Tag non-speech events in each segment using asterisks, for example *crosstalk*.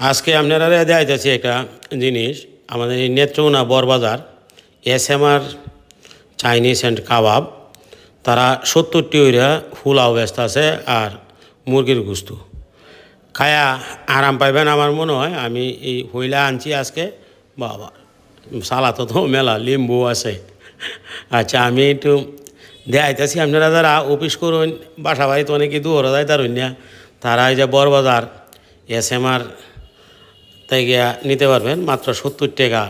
আজকে আপনারা দেখাইতেছি একটা জিনিস, আমাদের এই Netrokona Borobazar S M R Chinese and kebab, তারা সত্তরটি ওইরা ফুলাও ব্যস্ত আছে আর মুরগির গুস্তু। খায়া আরাম পাইবেন আমার মনে হয়, আমি এই হইলা আনছি আজকে। বাবা, সালাতো তো মেলা, লিম্বু আছে। আচ্ছা আমি একটু দেখাইতেছি আপনারা যারা অফিস করুন, বাসা বাড়িতে অনেকে দূর যায়, তার তারা এই যে বরবাজার এস এম আর তাই গিয়া নিতে পারবেন। মাত্র সত্তর টাকা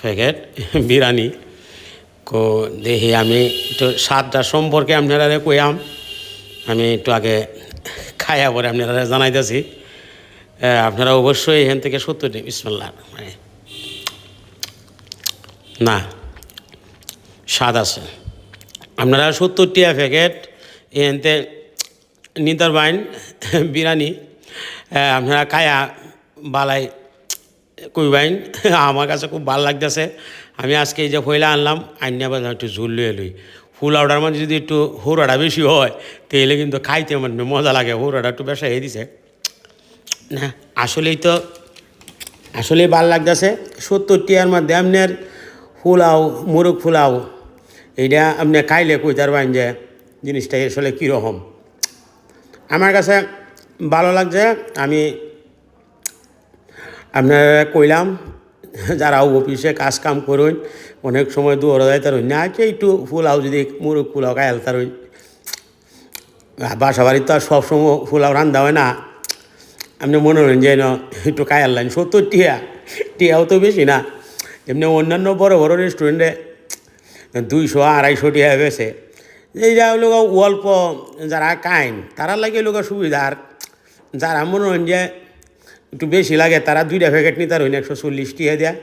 প্যাকেট বিরিয়ানি। কো দেখি আমি একটু স্বাদটা সম্পর্কে আপনারা কইয়াম আমি? একটু আগে খাইয়া পরে আপনারা জানাইতেছি। আপনারা অবশ্যই এখান থেকে সত্তর টাকা, বিসমাল্লাহ। মানে না, স্বাদ আছে। আপনারা সত্তর টিয়া প্যাকেট এনতে নিতার বাইন বিরিয়ানি। আপনারা খায়া বালাই কইবাইন *laughs* আমার কাছে খুব ভালো লাগতেছে। আমি আজকে এই যে ফয়লা আনলাম আইনা বাজার একটু ঝুল লুয়ে লই। ফুল আউডার মধ্যে যদি একটু হুড়াটা বেশি হয় তাহলে কিন্তু খাইতে আমার মজা লাগে। হুড়াটা একটু বেশি হয়ে দিছে। *tsk* না, আসলেই তো, আসলেই ভালো লাগতেছে। সত্তর টিয়ার মধ্যে আপনার ফুলাও মুরগ ফুলাও এইটা আপনি খাইলে কইতার বাইন যে জিনিসটা আসলে কীরকম। আমার কাছে ভালো লাগছে, আমি আপনারা কইলাম, যারা অফিসে কাজ কাম করুন, অনেক সময় দৌড়া যায় তার না আছে একটু ফুলাও যদি মুরগ ফুলাও খায়াল তার বাসা বাড়ির তো আর সবসময় ফুল ফুলাও রান্ধা হয় না। আপনি মনে করেন যে না, একটু খায়াল লাইন, সত্তর টিয়া, টিয়াও তো বেশি না। এমনি অন্যান্য বড় বড় রেস্টুরেন্টে দুইশো, আড়াইশো টিয়া বেছে এই যা লোক অল্প যারা কাইন তারা লাগে লোক সুবিধা আর যারা মনে করেন যে একটু বেশি লাগে, তারা দুইটা প্যাকেট নিতে পারবেন একশো চল্লিশ টিয়া দেয়া।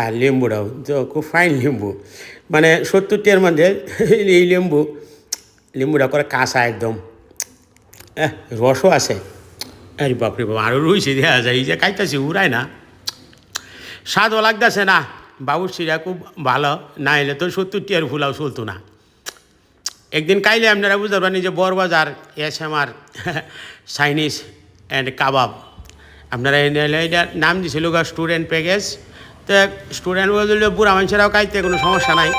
আর লেম্বুটাও তো খুব ফাইন লেম্বু। মানে সত্তর টিয়ার মধ্যে এই লেম্বু, লেম্বুটা করে কাঁচা একদম। রসও আছে। আরে বাপরে বাবা আরও রয়েছে দেখা যায় এই যে খাইতেছি, উড়ায় না। স্বাদও লাগতেছে না। বাবুর সিরা খুব ভালো না এলে তো সত্তর টিয়ার ফুলাও চলতো না। একদিন কাইলে আপনারা বুঝতে পারবেন যে Borobazar S M R Chinese and kebab আপনারা এটার নাম দিছিল গা স্টুডেন্ট প্যাকেজ। তো স্টুডেন্ট বললে বুড়া মানুষেরাও কাইতে কোনো সমস্যা নাই।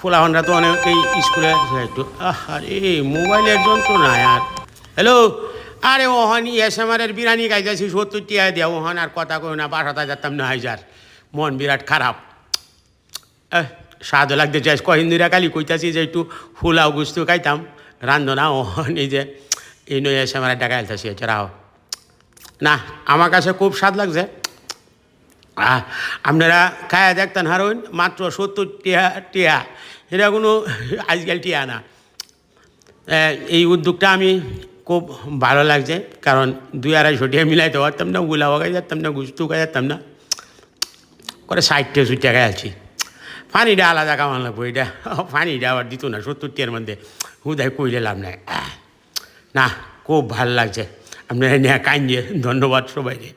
ফুলাহনরা তো অনেকেই স্কুলে একটু আরে মোবাইলের যন্ত্রণা আর। হ্যালো আরে ওহন এস এম আরের বিরিয়ানি খাইতেছি সত্তর টিয়া দিয়া ওহন আর কথা কই না বাসাটা যেতাম না হাজার। মন বিরাট খারাপ। এহ, স্বাদও লাগতে চাই কহিন দিরা কালি কইতাছি যে একটু ফুলাও গুস্তু খাইতাম। রান্ধনা ও এই যে এই নয় এসে আমার টাকা আলতাছি এছাড়াও না, আমার কাছে খুব স্বাদ লাগছে। আপনারা খায়া দেখতেন হারুন, মাত্র সত্তর টিয়া টিয়া। এটা কোনো আজকাল টিয়া না। এই উদ্যোগটা আমি খুব ভালো লাগছে, কারণ দুই আড়াইশো টিয়া মিলাইতে পারতাম না গুলা গাই যেতাম না, গুস্তু খাই যেতাম না। করে ষাটটা সুটটা খাই আছি। পানিটা আলাদা কামান লাগবো, এটা পানিটা আবার দিত না, সত্তর টিয়ার মধ্যে। হুদায় কইলে লাভ নাই। না, খুব ভালো লাগছে। আপনারা নিয়ে কাইন ধন্যবাদ সবাইকে।